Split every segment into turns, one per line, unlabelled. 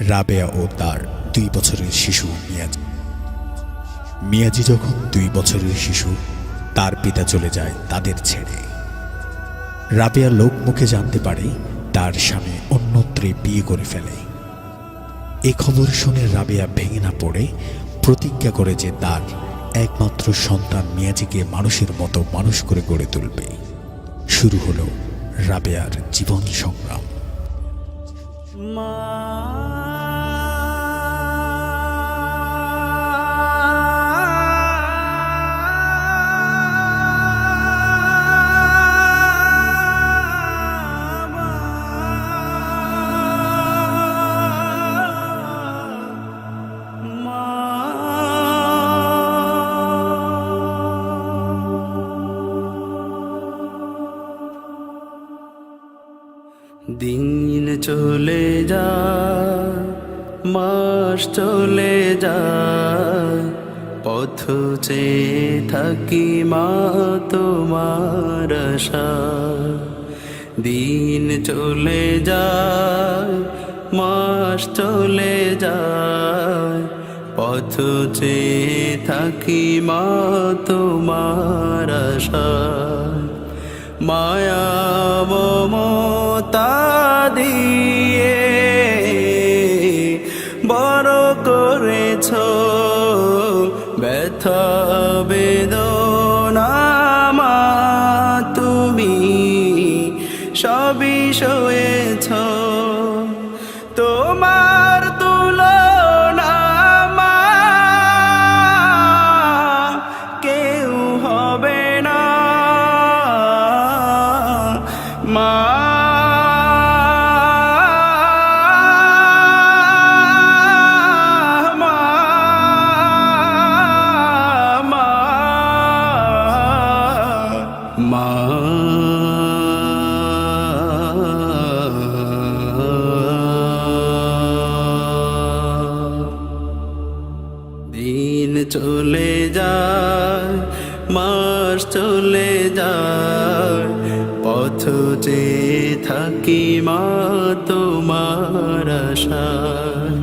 রাবেয়া ও তার দুই বছরের শিশু মিয়াজি। মিয়াজি যখন দুই বছরের শিশু, তার পিতা চলে যায় তাদের ছেড়ে। রাবেয়া লোক মুখে জানতে পারে তার স্বামী অন্যত্রে বিয়ে করে ফেলে। এ খবর শুনে রাবেয়া ভেঙে না পড়ে প্রতিজ্ঞা করে যে তার একমাত্র সন্তান মিয়াজিকে মানুষের মতো মানুষ করে গড়ে তুলবে। শুরু হলো রাবেয়ার জীবন সংগ্রাম।
চলে যায় মাস চলে যায় পথ চেয়ে থাকি মা তোমার আশায়। দিন চলে যায়, মাস চলে যায়, পথ চেয়ে থাকি মা তোমার আশায়। মায়া মমতা দিয়ে বড় করেছ ব্যথা বেদনা মা তুমি সবই সয়েছ মা। দিন চলে যায়, মাস চলে যায়, পথ যে থাকি মা তোমার আশায়।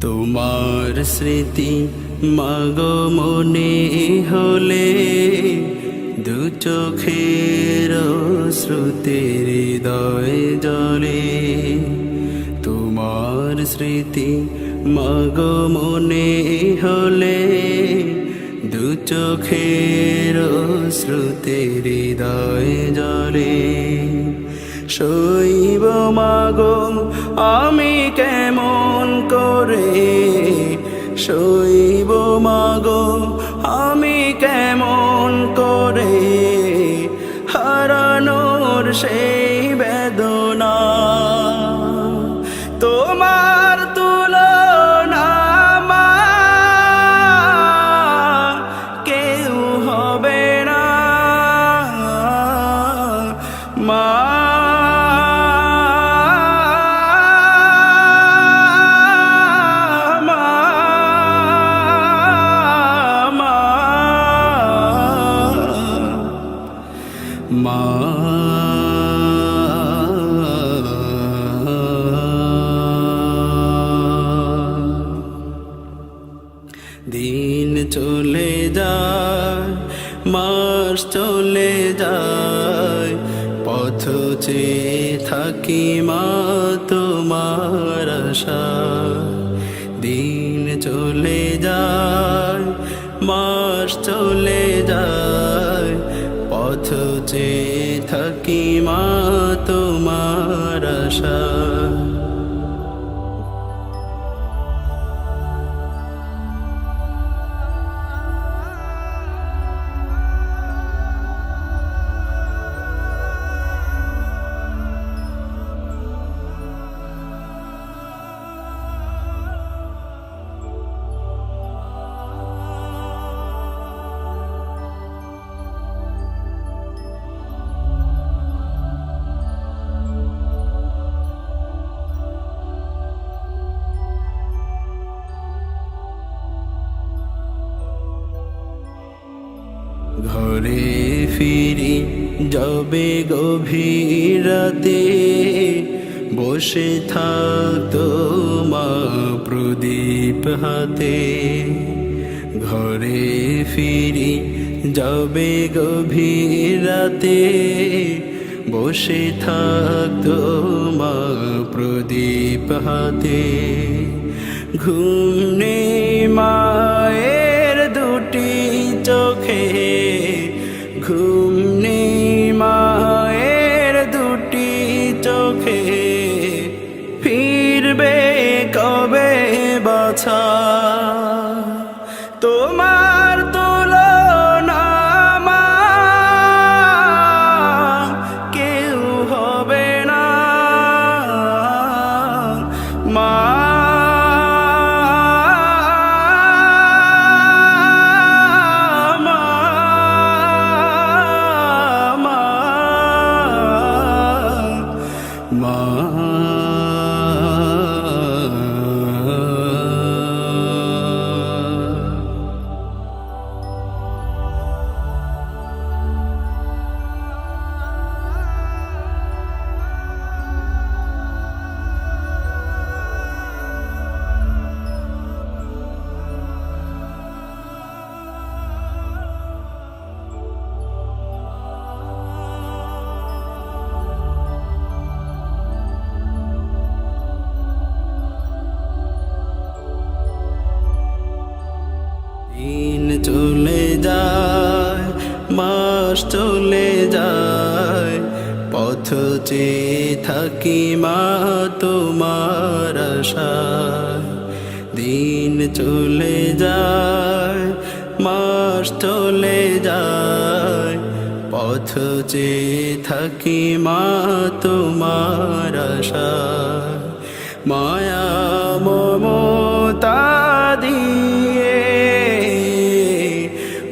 তোমার স্মৃতি মাগো মনে হলে দু চোখের শ্রুতির হৃদয় জলে তোমার স্মৃতি মাগো মনে হলে দু চোখের শ্রুতির হৃদয় জলে শৈব মাগো, আমি কেমন করে শৈব মাগো আমি কেমন করে হারানোর সেই মাস চলে যায়, পথ চেয়ে থাকি মা তোমার আশায়। দিন চলে যায়, মাস চলে যায়, পথ চেয়ে থাকি মা তোমার আশায়। ঘরে ফিরি যাবে গভীর রাতে বসে থাকতো মা প্রদীপ হাতে। ঘরে ফিরি যাবে গভীর রাতে বসে থাকতো মা প্রদীপ হাতে। ঘুম নেই cool. চেয়ে থাকি মা তোমার দিন চলে যায়, মাস চলে যায়। পথ চেয়ে থাকি মা তোমার আশায় মায়া মমতা দিয়ে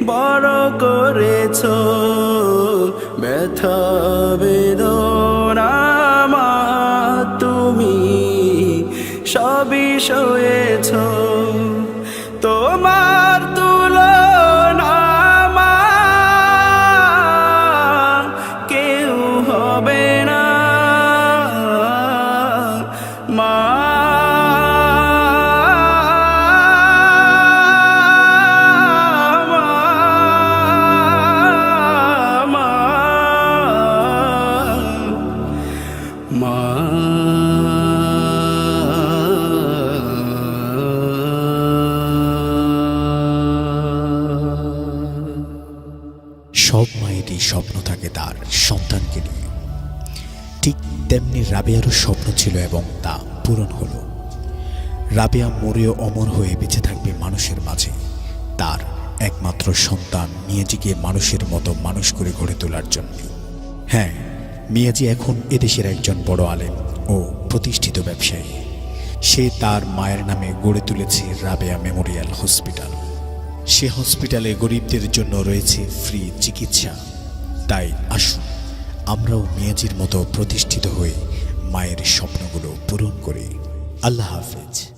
বড় করেছ, ব্যথা সবই সয়েছ তোমার
স্বপ্ন থাকে তার, সন্তানকে নিয়ে। ঠিক তেমনি রাবেয়ারও স্বপ্ন ছিল এবং তা পূরণ হলো। রাবেয়া মরেও অমর হয়ে বেঁচে থাকবে মানুষের মাঝে। তার একমাত্র সন্তান মিয়াজিকে মানুষের মতো মানুষ করে গড়ে তোলার জন্য। হ্যাঁ মিয়াজি এখন এদেশের একজন বড় আলেম ও প্রতিষ্ঠিত ব্যবসায়ী। সে তার মায়ের নামে গড়ে তুলেছে রাবেয়া মেমোরিয়াল হসপিটাল। সে হসপিটালে গরিবদের জন্য রয়েছে ফ্রি চিকিৎসা। তাই আসুন আমরাও মেয়াজির মতো প্রতিষ্ঠিত হয়ে মায়ের স্বপ্নগুলো পূরণ করি। আল্লাহ হাফেজ।